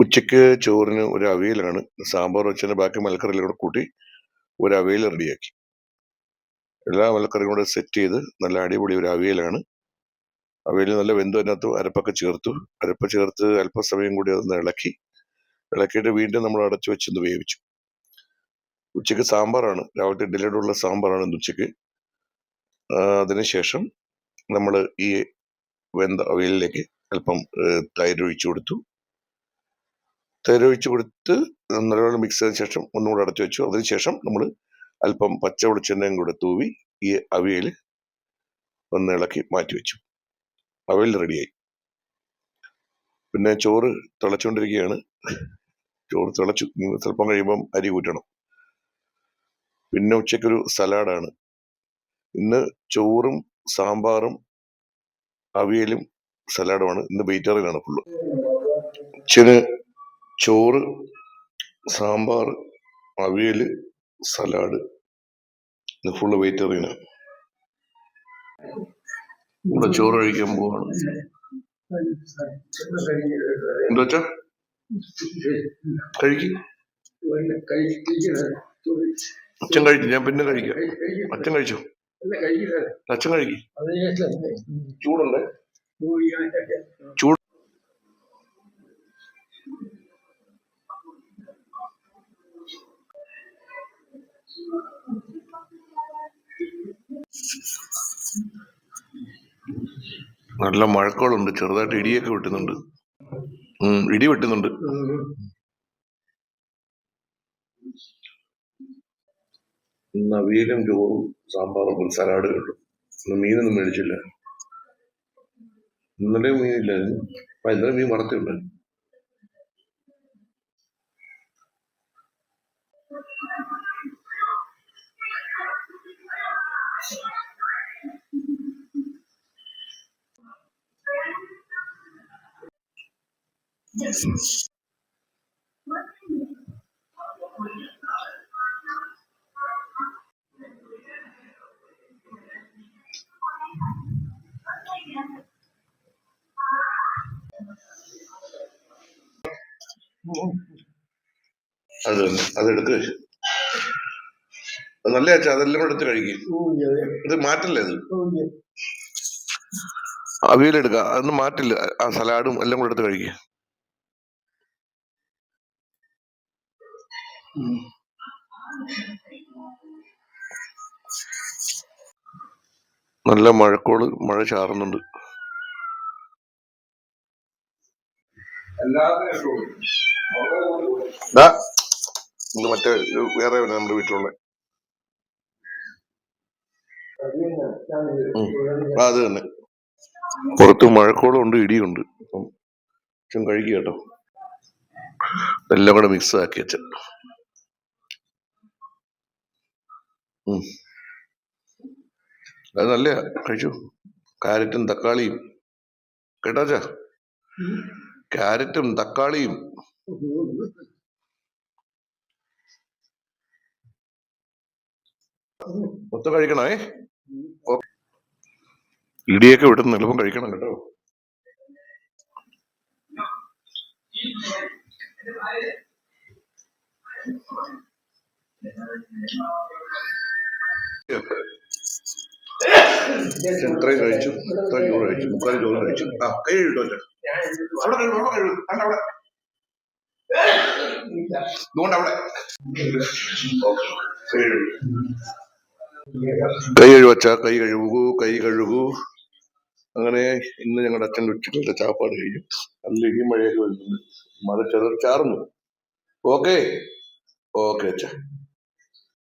ഉച്ചയ്ക്ക് ചോറിന് ഒരു അവിയലാണ് സാമ്പാർ വെച്ചതിന് ബാക്കി മലക്കറിയിൽ കൂടെ കൂട്ടി ഒരു അവിയൽ റെഡിയാക്കി. എല്ലാ മലക്കറിയും കൂടെ സെറ്റ് ചെയ്ത് നല്ല അടിപൊളി ഒരു അവിയലാണ്. അവിയൽ നല്ല വെന്തു അതിനകത്ത് അരപ്പൊക്കെ ചേർത്തു. അരപ്പ് ചേർത്ത് അല്പസമയം കൂടി അതൊന്ന് ഇളക്കി. ഇളക്കിയിട്ട് വീണ്ടും നമ്മൾ അടച്ചു വെച്ചൊന്ന് വേവിച്ചു. ഉച്ചയ്ക്ക് സാമ്പാറാണ്. രാവിലത്തെ ഇഡലിയോടുള്ള സാമ്പാറാണ് ഇന്ന് ഉച്ചയ്ക്ക്. അതിനുശേഷം നമ്മൾ ഈ വെന്ത അവിയലിലേക്ക് അല്പം തൈര് ഒഴിച്ചു കൊടുത്തു. തൈര് ഒഴിച്ചു കൊടുത്ത് നല്ലവണ്ണം മിക്സ് ചെയ്തതിനു ശേഷം ഒന്നും കൂടെ അടച്ചു വെച്ചു. അതിനുശേഷം നമ്മൾ അല്പം പച്ച വെളിച്ചെണ്ണയും കൂടെ തൂവി ഈ അവിയൽ ഒന്ന് ഇളക്കി മാറ്റി വെച്ചു. അവയിൽ റെഡിയായി പിന്നെ ചോറ് തിളച്ചുകൊണ്ടിരിക്കുകയാണ് ചോറ് തിളച്ചു. ചിലപ്പം കഴിയുമ്പം അരി കൂട്ടണം പിന്നെ ഉച്ചയ്ക്കൊരു സലാഡാണ്. ഇന്ന് ചോറും സാമ്പാറും അവിയലും സലാഡുമാണ്. ഇന്ന് വെജിറ്റേറിയനാണ് ഫുള്ള് ഉച്ചന് ചോറ് സാമ്പാർ അവിയൽ സലാഡ്. ഇത് ഫുള്ള് വെജിറ്റേറിയനാണ് ഇവിടെ ചോറ് കഴിക്കാൻ പോവാണ്. എന്താ വെച്ചാ കഴിക്കും. അച്ഛൻ കഴിച്ചു ഞാൻ പിന്നെ കഴിക്കാം. അച്ഛൻ കഴിച്ചു? അച്ഛൻ കഴിക്കും. ചൂടുണ്ട്? ചൂട് നല്ല മഴക്കോളുണ്ട്. ചെറുതായിട്ട് ഇടിയൊക്കെ വെട്ടുന്നുണ്ട്. ഇടി വെട്ടുന്നുണ്ട്. അവിയലും ചോറും സാമ്പാറും സലാഡ് കിട്ടും മീനൊന്നും മേടിച്ചില്ല. ഇന്നലെ മീനില്ലായിരുന്നു അപ്പൊ ഇന്നലെ മീൻ വറുത്തുണ്ട് അത് അതെടുക്ക് നല്ല അച്ഛാ അതെല്ലാം എടുത്ത് കഴിക്കും ഇത് മാറ്റില്ല അത് അവിയലെടുക്ക അതൊന്നും മാറ്റില്ല. ആ സലാഡും എല്ലാം കൂടെ എടുത്ത് കഴിക്കുക നല്ല മഴക്കോൾ മഴ ചാറുന്നുണ്ട്. മറ്റേ വേറെ നമ്മുടെ വീട്ടിലുള്ള. അത് തന്നെ. പുറത്ത് മഴക്കോളം ഉണ്ട് ഇടിയുണ്ട്. കഴിക്കുക കേട്ടോ. എല്ലാം കൂടെ മിക്സ് ആക്കി അച്ഛൻ അത് നല്ല കഴിച്ചു. ക്യാരറ്റും തക്കാളിയും. കേട്ടോ കാരറ്റും തക്കാളിയും. മൊത്തം കഴിക്കണേ. ഇടിയൊക്കെ വിടുന്ന എളുപ്പം കഴിക്കണം കേട്ടോ. കൈ ഓക്കേ. കൈ കഴുവച്ച കൈ കഴുകൂ കൈ കഴുകൂ. അങ്ങനെ ഇന്ന് ഞങ്ങളുടെ അച്ഛന്റെ ഉച്ചക്കലത്തെ ചാപ്പാട് കഴിഞ്ഞു. നല്ല ഇടിയും മഴയൊക്കെ വരുന്നുണ്ട്. മഴ ചെറു ചാർന്നു ഓക്കെ. ഓക്കെ അച്ഛാ.